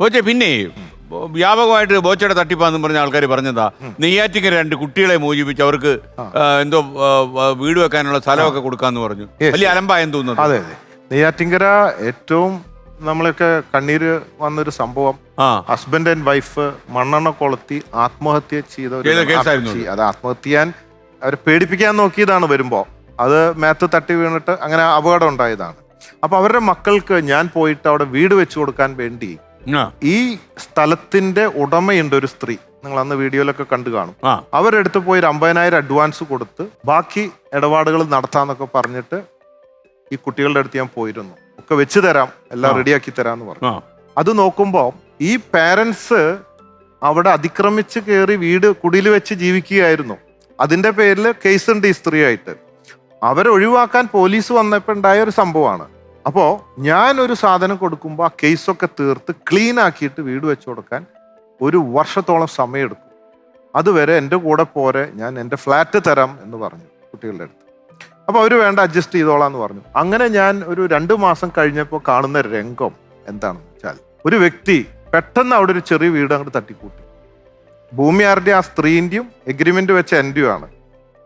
ബോച്ചെ പിന്നെ വ്യാപകമായിട്ട് ബോച്ചയുടെ തട്ടിപ്പാന്ന് പറഞ്ഞ ആൾക്കാർ പറഞ്ഞതാ. നെയ്യാറ്റിക്കര രണ്ട് കുട്ടികളെ മോചിപ്പിച്ച് അവർക്ക് എന്തോ വീട് വെക്കാനുള്ള സ്ഥലമൊക്കെ കൊടുക്കാന്ന് പറഞ്ഞു. വലിയ അലമ്പായെന്ന് തോന്നുന്നു. അതെ അതെ. നെയ്യാറ്റിങ്കര ഏറ്റവും നമ്മളൊക്കെ കണ്ണീര് വന്നൊരു സംഭവം. ഹസ്ബൻഡ് ആൻഡ് വൈഫ് മണ്ണെണ്ണ കൊളുത്തി ആത്മഹത്യ ചെയ്ത അത് ആത്മഹത്യ ചെയ്യാൻ അവരെ പേടിപ്പിക്കാൻ നോക്കിയതാണ് വരുമ്പോ. അത് മേത്ത് തട്ടി വീണിട്ട് അങ്ങനെ അപകടം ഉണ്ടായതാണ്. അപ്പൊ അവരുടെ മക്കൾക്ക് ഞാൻ പോയിട്ട് അവിടെ വീട് വെച്ചു കൊടുക്കാൻ വേണ്ടി ഈ സ്ഥലത്തിന്റെ ഉടമയുണ്ട് ഒരു സ്ത്രീ. നിങ്ങൾ അന്ന് വീഡിയോയിലൊക്കെ കണ്ടു കാണും. അവരെടുത്ത് അവരുടെ പോയി ഒരു അമ്പതിനായിരം അഡ്വാൻസ് കൊടുത്ത് ബാക്കി ഇടപാടുകൾ നടത്താന്നൊക്കെ പറഞ്ഞിട്ട് ഈ കുട്ടികളുടെ അടുത്ത് ഞാൻ പോയിരുന്നു. ഒക്കെ വെച്ച് തരാം എല്ലാം റെഡിയാക്കി തരാന്ന് പറഞ്ഞു. അത് നോക്കുമ്പോൾ ഈ പാരൻസ് അവിടെ അതിക്രമിച്ച് കയറി വീട് കുടിയിൽ വെച്ച് ജീവിക്കുകയായിരുന്നു. അതിന്റെ പേരിൽ കേസ് കേസുണ്ട് ഈ സ്ത്രീയായിട്ട്. അവരെ ഒഴിവാക്കാൻ പോലീസ് വന്നപ്പോൾ ഉണ്ടായ ഒരു സംഭവമാണ്. അപ്പോൾ ഞാൻ ഒരു സാധനം കൊടുക്കുമ്പോൾ ആ കേസൊക്കെ തീർത്ത് ക്ലീൻ ആക്കിയിട്ട് വീട് വെച്ച് കൊടുക്കാൻ ഒരു വർഷത്തോളം സമയമെടുക്കും അതുവരെ എന്റെ കൂടെ പോരെ ഞാൻ എന്റെ ഫ്ലാറ്റ് തരാം എന്ന് പറഞ്ഞു കുട്ടികളുടെ അടുത്ത്. അപ്പോൾ അവർ വേണ്ട അഡ്ജസ്റ്റ് ചെയ്തോളാം എന്ന് പറഞ്ഞു. അങ്ങനെ ഞാൻ ഒരു രണ്ട് മാസം കഴിഞ്ഞപ്പോൾ കാണുന്ന രംഗം എന്താണെന്ന് വെച്ചാൽ ഒരു വ്യക്തി പെട്ടെന്ന് അവിടെ ഒരു ചെറിയ വീട് അങ്ങോട്ട് തട്ടിക്കൂട്ടി. ഭൂമി ആരുടെ ആ സ്ത്രീന്റെയും എഗ്രിമെന്റ് വെച്ച എന്റെയും ആണ്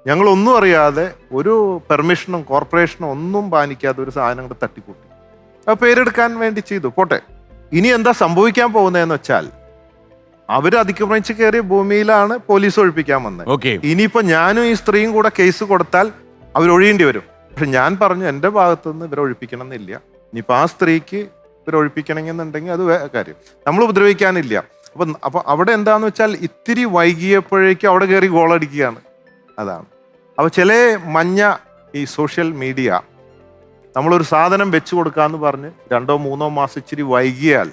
ഞങ്ങൾ ഒന്നും അറിയാതെ ഒരു പെർമിഷനും കോർപ്പറേഷനും ഒന്നും പാലിക്കാതെ ഒരു സാധനം കൂടെ തട്ടിക്കൂട്ടി. ആ പേരെടുക്കാൻ വേണ്ടി ചെയ്തു. പോട്ടെ. ഇനി എന്താ സംഭവിക്കാൻ പോകുന്നതെന്ന് വെച്ചാൽ അവർ അതിക്രമിച്ച് കയറിയ ഭൂമിയിലാണ് പോലീസ് ഒഴിപ്പിക്കാൻ വന്നത്. ഓക്കെ. ഇനിയിപ്പോ ഞാനും ഈ സ്ത്രീയും കൂടെ കേസ് കൊടുത്താൽ അവർ ഒഴിയേണ്ടി വരും. പക്ഷെ ഞാൻ പറഞ്ഞു എന്റെ ഭാഗത്തുനിന്ന് ഇവരെ ഒഴിപ്പിക്കണം എന്നില്ല ഇനിയിപ്പോൾ ആ സ്ത്രീക്ക് ഇവരെ ഒഴിപ്പിക്കണമെന്നുണ്ടെങ്കിൽ അത് കാര്യം. നമ്മൾ ഉപദ്രവിക്കാനില്ല. അപ്പം അപ്പം അവിടെ എന്താണെന്ന് വെച്ചാൽ ഇത്തിരി വൈകിയപ്പോഴേക്കും അവിടെ കയറി ഗോളടിക്കുകയാണ്. അതാണ്. അപ്പോൾ ചില മഞ്ഞ ഈ സോഷ്യൽ മീഡിയ നമ്മളൊരു സാധനം വെച്ചു കൊടുക്കാന്ന് പറഞ്ഞ് രണ്ടോ മൂന്നോ മാസം ഇച്ചിരി വൈകിയാൽ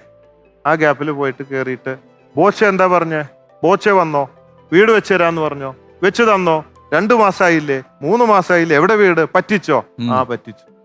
ആ ഗ്യാപ്പിൽ പോയിട്ട് കയറിയിട്ട് ബോച്ച എന്താ പറഞ്ഞേ? ബോച്ച വന്നോ? വീട് വെച്ച് തരാന്ന് പറഞ്ഞോ? വെച്ച് തന്നോ? രണ്ടു മാസമായില്ലേ മൂന്ന് മാസമായില്ലേ എവിടെ വീട്? പറ്റിച്ചോ? ആ പറ്റിച്ചു.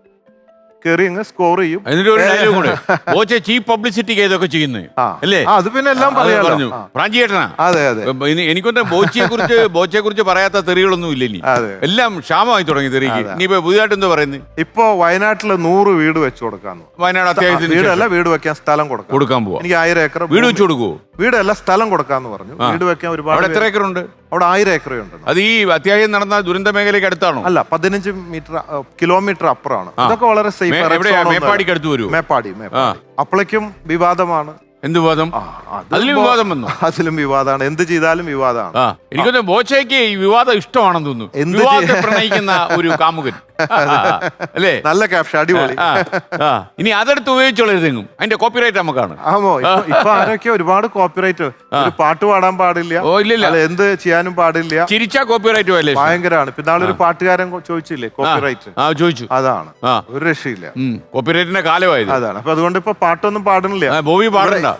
കയറി അങ്ങ് സ്കോർ ചെയ്യും. എന്നിട്ട് ഒരു ഡയലോഗ് കൂടെ. ബോച്ചെ ചീപ്പ് പബ്ലിസിറ്റിക്ക് ഇതൊക്കെ ചെയ്യുന്നത് ആ. അല്ലേ? ആ, അത് പിന്നെ എല്ലാം അത് പറയാലോ. പറഞ്ഞു. ആ, പ്രാഞ്ചിയേട്ടനാ? അതെ അതെ. എനിക്കൊന്നും ബോച്ചയെ കുറിച്ച് ബോച്ചയെ കുറിച്ച് പറയാത്ത തെറികളൊന്നും ഇല്ല ഇനി. അതെ. എല്ലാം ക്ഷാമമായി തുടങ്ങി തെറിക്ക്. ഇനിയിപ്പോ പുതിയതായിട്ട് എന്തോ പറയുന്നത് ഇപ്പൊ വയനാട്ടിൽ നൂറ് വീട് വെച്ചു കൊടുക്കാന്ന് വയനാട് അത്യാവശ്യത്തിന് വീടല്ല ശേഷം വീട് വെക്കാൻ സ്ഥലം കൊടുക്കാം കൊടുക്കാൻ പോവാ. എനിക്ക് ആയിരം ഏക്കർ വീട് വെച്ചു കൊടുക്കുവോ? വീടല്ല സ്ഥലം കൊടുക്കാന്ന് പറഞ്ഞു. വീട് വെക്കാൻ ഒരുപാട് അവിടെ എത്ര ഏക്കർ ഉണ്ട് അവിടെ ആയിരം ഏക്കർ ഉണ്ട് അത് ഈ അത്യാവശ്യം നടന്ന ദുരന്ത മേഖലയ്ക്ക് അടുത്താണോ? അല്ല പതിനഞ്ച് മീറ്റർ കിലോമീറ്റർ അപ്പുറമാണ്. അതൊക്കെ വളരെ സേഫ് മേപ്പാടിക്ക് അടുത്ത് വരും മേപ്പാടി മേപ്പാടി. അപ്പോഴേക്കും വിവാദമാണ്. എന്ത് വിവാദം? അതിലും വിവാദം വന്നു. അതിലും വിവാദമാണ്. എന്ത് ചെയ്താലും വിവാദമാണ്. എനിക്കൊന്ന് ബോച്ചയ്ക്ക് ഈ വിവാദം ഇഷ്ടമാണെന്ന് തോന്നുന്നു. വിവാദത്തെ പ്രണയിക്കുന്ന ഒരു കാമുകൻ. അല്ലേ? നല്ല ക്യാപ്ഷൻ അടിപൊളി. ഇനി അതെടുത്ത് ഉപയോഗിച്ചോളരുതെങ്ങും. അതിന്റെ കോപ്പിറൈറ്റ് നമുക്കാണ് ആമോ ഇപ്പൊ- ആരൊക്കെ ഒരുപാട് കോപ്പിറൈറ്റ് ഒരു പാട്ട് പാടാൻ പാടില്ല. ഓ ഇല്ല എന്ത് ചെയ്യാനും പാടില്ല. ചിരിച്ചാ കോപ്പിറൈറ്റ് അല്ലേ? ഭയങ്കരമാണ് പിന്നെ ഒരു പാട്ടുകാരൻ ചോദിച്ചില്ലേ? കോപ്പിറൈറ്റ് ആ ചോദിച്ചു. അതാണ്. ഒരു രക്ഷയില്ല. കോപ്പിറൈറ്റിന്റെ കാലമായത്. അതാണ്. അപ്പൊ അതുകൊണ്ട് ഇപ്പൊ പാട്ടൊന്നും പാടുന്നില്ല. ഭൂമി ബോബി പാടണ്ട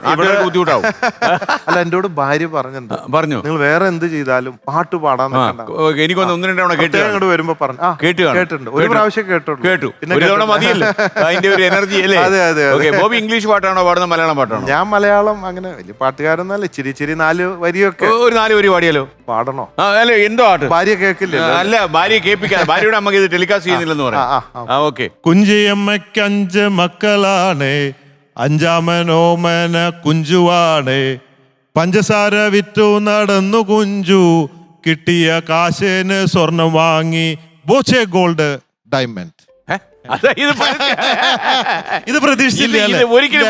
ബുദ്ധിമുട്ടാവും. അല്ല എന്നോട് ഭാര്യ പറഞ്ഞിട്ടുണ്ട് പറഞ്ഞു. നിങ്ങൾ വേറെ എന്ത് ചെയ്താലും പാട്ട് പാടാൻ എനിക്ക് ഒന്ന് എനിക്കൊന്ന് ഒന്ന് രണ്ട് തവണ കേട്ട് പ്രത്യേകം വരുമ്പോ പറഞ്ഞു. കേട്ട് കേട്ടിട്ടുണ്ട്. ഒരു. പ്രാവശ്യം കേട്ടു കേട്ടു. പിന്നെ ഒരു തവണ. അതിന്റെ ഒരു എനർജി അല്ലേ? അതെ, അതെ. ഓക്കെ ബോബി ഇംഗ്ലീഷ് പാട്ടാണോ? പാടുന്നത് മലയാളം പാട്ടാണോ? ഞാൻ മലയാളം അങ്ങനെ വലിയ പാട്ടുകാരൊന്നല്ല ഇച്ചിരി ഇച്ചിരി നാല് വരിയൊക്കെ. ഒരു നാല് വരി പാടിയാലോ? പാടണോ? അല്ലേ എന്തോ ആട്ട് ഭാര്യ കേൾക്കില്ല? അല്ല ഭാര്യ കേൾപ്പിക്കാൻ. ഭാര്യയുടെ അമ്മയ്ക്ക് ഇത് ടെലികാസ്റ്റ് ചെയ്യുന്നില്ലെന്ന് പറയാം. ഓക്കെ കുഞ്ചിയമ്മയ്ക്ക് അഞ്ച് മക്കളാണ്. അഞ്ചാമനോമന കുഞ്ചുവാണ്. പഞ്ചസാര വിറ്റു നടന്നു കുഞ്ചു. കിട്ടിയ കാശിന് സ്വർണം വാങ്ങി. Boche gold diamond. ഇത് പ്രതീക്ഷിച്ചില്ല ഒരിക്കലും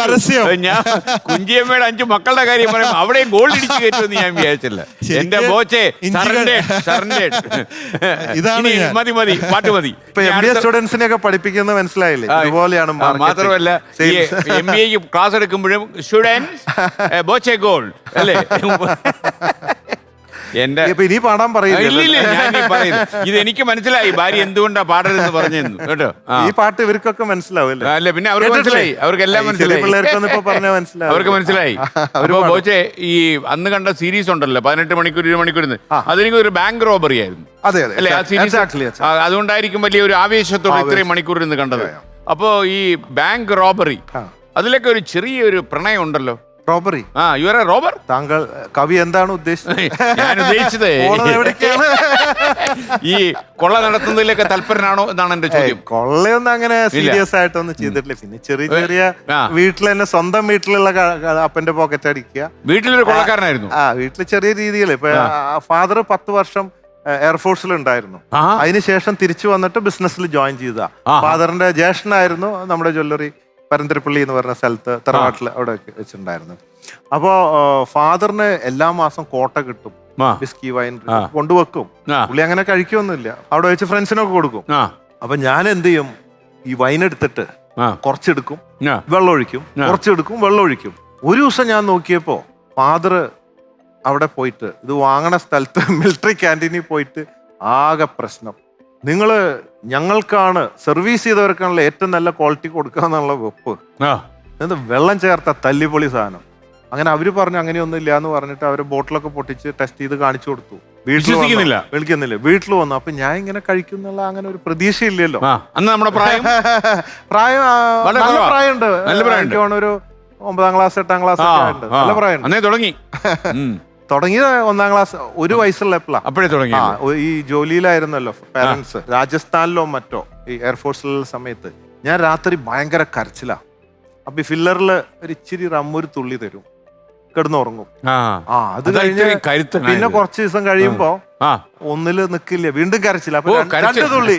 പരസ്യം. ഞാൻ കുഞ്ചിയമ്മയുടെ അഞ്ചു മക്കളുടെ കാര്യം പറയും അവിടെ ഗോൾഡ് ഇടിച്ചു കയറ്റുമെന്ന് ഞാൻ വിചാരിച്ചില്ല. എന്റെ ബോച്ചെ. ഇതാണ് മതി മതി പാട്ട് മതി. സ്റ്റുഡൻസിനെ ഒക്കെ പഠിപ്പിക്കുന്നത് മനസ്സിലായില്ലേ? marketing. മാത്രമല്ല എം ബി എക്ക് ക്ലാസ് എടുക്കുമ്പോഴും സ്റ്റുഡൻസ് ബോച്ചെ ഗോൾ അല്ലേ? എന്റെ ഇപ്പൊ ഇനി പാടാൻ പറയില്ല? പറയുന്നു ഇത് എനിക്ക് മനസ്സിലായി. ഭാര്യ എന്തുകൊണ്ടാ പാടരുതെന്ന് പറഞ്ഞെന്നു. കേട്ടോ? ഈ പാട്ട് ഇവർക്കൊക്കെ മനസ്സിലാവും അല്ലേ? പിന്നെ അവർക്ക് മനസ്സിലായി. അവർക്ക് എല്ലാം മനസ്സിലായി. മനസ്സിലാവും. അവർക്ക് മനസ്സിലായി. ബോച്ചെ ഈ അന്ന് കണ്ട സീരീസ് ഉണ്ടല്ലോ പതിനെട്ട് മണിക്കൂർ ഇരുപത് മണിക്കൂർ അതെനിക്ക് ഒരു ബാങ്ക് റോബറി ആയിരുന്നു. അതെ അല്ലെ ആ സീരീസ്. അതുകൊണ്ടായിരിക്കും വലിയ ഒരു ആവേശത്തോടെ ഇത്രയും മണിക്കൂർ ഇരുന്ന് കണ്ടത്. അപ്പോ ഈ ബാങ്ക് റോബറി. അതിലൊക്കെ ഒരു ചെറിയൊരു പ്രണയം ഉണ്ടല്ലോ. റോബറി. ആ യു ആർ എ റോബർ താങ്കൾ കവി എന്താണ് ഉദ്ദേശിച്ചത്? ഞാൻ ഉദ്ദേശിച്ചത് പോണത് എവിടേക്കാണ്? ഈ കൊള്ള നടത്തുന്നതിലൊക്കെ തൽപരനാണോ എന്നാണ് എന്റെ ഏയ്, ചോദ്യം. കൊള്ളയൊന്നും അങ്ങനെ സീരിയസ് ആയിട്ടൊന്നും ചെയ്തിട്ടില്ല. പിന്നെ ചെറിയ ചെറിയ ആ. വീട്ടിൽ തന്നെ സ്വന്തം വീട്ടിലുള്ള ക- ക- അപ്പന്റെ പോക്കറ്റ് അടിക്കുക. വീട്ടിലൊരു കൊള്ളക്കാരനായിരുന്നു? ആ വീട്ടിൽ ചെറിയ രീതിയിൽ ഇപ്പൊ ഫാദർ പത്ത് വർഷം എയർഫോഴ്സിൽ ഉണ്ടായിരുന്നു. ആ. അതിനുശേഷം തിരിച്ചു വന്നിട്ട് ബിസിനസ്സിൽ ജോയിൻ ചെയ്ത. ആഹാ. ഫാദറിന്റെ ജ്യേഷ്ഠനായിരുന്നു നമ്മുടെ ജ്വല്ലറി. പരന്തരപ്പള്ളി എന്ന് പറഞ്ഞ സ്ഥലത്ത് തറവാട്ടിൽ അവിടെ വെച്ചിട്ടുണ്ടായിരുന്നു. അപ്പോ ഫാദറിന് എല്ലാ മാസം കോട്ട കിട്ടും. Whisky wine. കൊണ്ടുവെക്കും. പുള്ളി അങ്ങനെ കഴിക്കൊന്നുമില്ല അവിടെ വെച്ച് ഫ്രണ്ട്സിനൊക്കെ കൊടുക്കും. അപ്പൊ ഞാൻ എന്ത് ചെയ്യും ഈ വൈൻ എടുത്തിട്ട് കുറച്ചെടുക്കും. വെള്ളം ഒഴിക്കും. കുറച്ചെടുക്കും വെള്ളം ഒഴിക്കും ഒരു ദിവസം ഞാൻ നോക്കിയപ്പോ ഫാദർ അവിടെ പോയിട്ട് ഇത് വാങ്ങണ സ്ഥലത്ത് മിലിറ്ററി ക്യാന്റീനിൽ പോയിട്ട് ആകെ പ്രശ്നം. നിങ്ങൾ ഞങ്ങൾക്കാണ് സർവീസ് ചെയ്തവർക്കാണല്ലോ ഏറ്റവും നല്ല ക്വാളിറ്റി കൊടുക്കുക എന്നുള്ള വെപ്പ്. എന്ത് വെള്ളം ചേർത്ത തല്ലിപ്പൊളി സാധനം. അങ്ങനെ അവർ പറഞ്ഞു അങ്ങനെയൊന്നും ഇല്ല എന്ന് പറഞ്ഞിട്ട് അവർ ബോട്ടിലൊക്കെ പൊട്ടിച്ച് ടെസ്റ്റ് ചെയ്ത് കാണിച്ചു കൊടുത്തു. വീട്ടിൽ വിശ്വസിക്കുന്നില്ല. വിളിക്കുന്നില്ല. വീട്ടിൽ വന്നു. അപ്പൊ ഞാൻ ഇങ്ങനെ കഴിക്കുന്നുള്ള അങ്ങനെ ഒരു പ്രതീക്ഷയില്ലല്ലോ. അന്ന് നമ്മുടെ പ്രായം? പ്രായം നല്ല പ്രായമുണ്ട്. എനിക്ക് ഒരു ഒമ്പതാം ക്ലാസ് എട്ടാം ക്ലാസ് ഉണ്ട് നല്ല പ്രായം തുടങ്ങി. തുടങ്ങിയത് ഒന്നാം ക്ലാസ് ഒരു വയസ്സുള്ള എപ്പോഴാ അപ്പോഴേ തുടങ്ങി ആ ഒ- ഈ ജോലിയിലായിരുന്നല്ലോ പാരന്റ്സ് രാജസ്ഥാനിലോ മറ്റോ ഈ എയർഫോഴ്സിലുള്ള സമയത്ത് ഞാൻ രാത്രി ഭയങ്കര കരച്ചിലാ. അപ്പൊ ഈ ഫില്ലറിൽ ഒരു ഇച്ചിരി റമ്മൊരു തുള്ളി തരും. കിടന്നുറങ്ങും. ആ. ആ അത് അതാ കഴിഞ്ഞ് ഇത്രയും കരുത്തനായത്. പിന്നെ കുറച്ച് ദിവസം കഴിയുമ്പോ ആ. ഒന്നിൽ നിക്കില്ല. വീണ്ടും കരച്ചില്ല അപ്പൊ ഓ, രണ്ട് കരച്ചിൽ. രണ്ട് തുള്ളി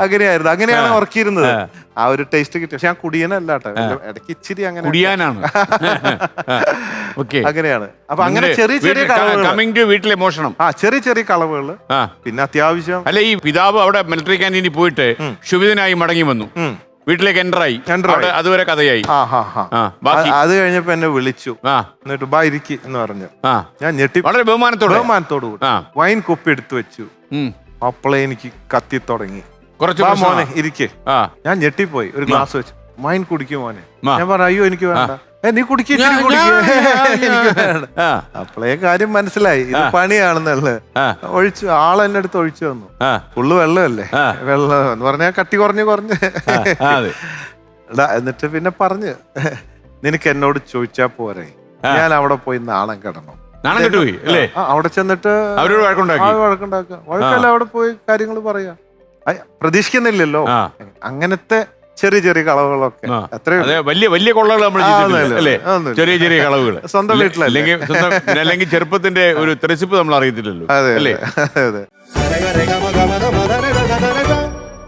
അങ്ങനെയായിരുന്നു. അങ്ങനെയാണ് ഉറക്കിയിരുന്നത്. ആ. ഒരു ടേസ്റ്റ് കിട്ടി. പക്ഷെ ഞാൻ കുടിയനല്ല കേട്ടോ ഇടയ്ക്ക് ഇച്ചിരി അങ്ങനെ കുടിയാനാണ്. അങ്ങനെയാണ്. അപ്പൊ അങ്ങനെ ചെറിയ ചെറിയ കളവുകൾ കമ്മിങ് ടു വീട്ടിലെ മോഷണം. ആ ചെറിയ ചെറിയ കളവുകൾ ആ. പിന്നെ അത്യാവശ്യം അല്ല ഈ പിതാവ് അവിടെ മിലിറ്ററി ക്യാന്റീനിൽ പോയിട്ട് ക്ഷുഭിതനായി മടങ്ങി വന്നു. വീട്ടിലേക്ക് എന്ററായി Enter ആയി. അതുവരെ കഥയായി. ആ ഹാ ഹാ. ആ ബാക്കി. അത് കഴിഞ്ഞപ്പോ എന്നെ വിളിച്ചു. ആ. എന്നിട്ട് ബാ ഇരിക്കി എന്ന് പറഞ്ഞു. ആ. ഞാൻ ഞെട്ടി വളരെ ബഹുമാനത്തോടെ. ബഹുമാനത്തോടു കൂടി. ആ. വൈൻ കുപ്പി എടുത്തു വെച്ചു. ഉം. അപ്പളെ എനിക്ക് കത്തി തുടങ്ങി. കുറച്ച് പ്രശ്നമാ. മോനെ ഇരിക്കേ. ആ. ഞാൻ ഞെട്ടിപ്പോയി. ഒരു ഗ്ലാസ് വെച്ച്. വൈൻ കുടിക്കും മോനെ. ആ. ഞാൻ പറഞ്ഞു അയ്യോ എനിക്ക് വേണ്ട. നീ കുടിക്ക് അപ്പളേ കാര്യം മനസ്സിലായി. ഇത് പണിയാണെന്നുള്ളത്. ഒഴിച്ചു ആൾ എന്നെ അടുത്ത് ഒഴിച്ചു വന്നു ഫുള്ള് വെള്ളമല്ലേ? വെള്ളം എന്ന് പറഞ്ഞാൽ കട്ടി കുറഞ്ഞു കുറഞ്ഞ്. എന്നിട്ട് പിന്നെ പറഞ്ഞു നിനക്ക് എന്നോട് ചോദിച്ചാ പോരെ. ഞാൻ അവിടെ പോയി നാണം കിടണം. അവിടെ ചെന്നിട്ട് അവരോട് വഴക്കുണ്ടാക്കി. വഴക്കുണ്ടാക്കുക. വഴക്കല്ല അവിടെ പോയി കാര്യങ്ങൾ പറയാ. പ്രതീക്ഷിക്കുന്നില്ലല്ലോ. അങ്ങനത്തെ ചെറിയ ചെറിയ കളവുകളൊക്കെ. അതെ വലിയ വലിയ കൊള്ളകൾ നമ്മൾ ചെയ്തിട്ടില്ല അല്ലേ? ഒന്നുമില്ല. ചെറിയ ചെറിയ കളവുകൾ സ്വന്തം വീട്ടിലല്ലേ? അല്ലെങ്കിൽ സ്വന്തം അല്ലെങ്കിൽ ചെറുപ്പത്തിന്റെ ഒരു തെരച്ചിപ്പ് നമ്മൾ അറിയത്തില്ലല്ലോ അതെ അല്ലേ? അതെ അതെ.